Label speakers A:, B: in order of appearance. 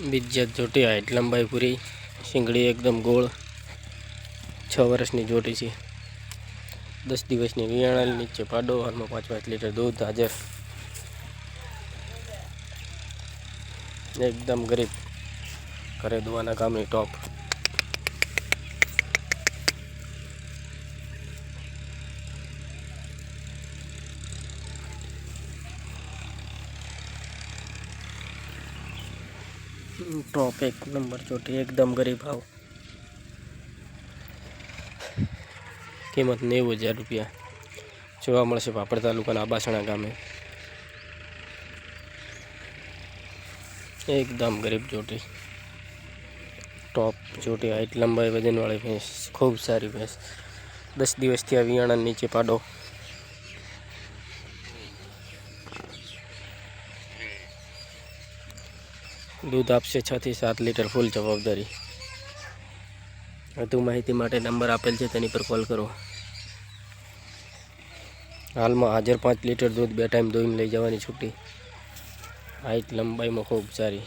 A: બીજા જોટી હાઈટ લંબાઈ પૂરી. શીંગડી એકદમ ગોળ. છ વર્ષની જોટી છે. દસ દિવસની વિયાણા નીચે પાડો હાલમાં પાંચ પાંચ લીટર દૂધ હાજર. એકદમ ગરીબ. ઘરે દુવાના કામની ટોપ. ટોપ એક નંબર ચોટી એકદમ ગરીબ ભાવ કિંમત નેવું હજાર રૂપિયા જોવા મળશે પાપડ તાલુકાના આબાસણા ગામે એકદમ ગરીબ ચોટી ટોપ ચોટી હાઈટ લંબાઈ વજનવાળી ભેંસ ખૂબ સારી ભેંસ દસ દિવસથી આ વિયાણા નીચે પાડો દૂધ આપશે છ થી સાત લીટર ફૂલ જવાબદારી. વધુ માહિતી માટે નંબર આપેલ છે તેની પર કોલ કરો. હાલમાં હાજર પાંચ લીટર દૂધ બે ટાઈમ દોઈને લઈ જવાની છૂટી. હાઈટ લંબાઈમાં ખૂબ સારી.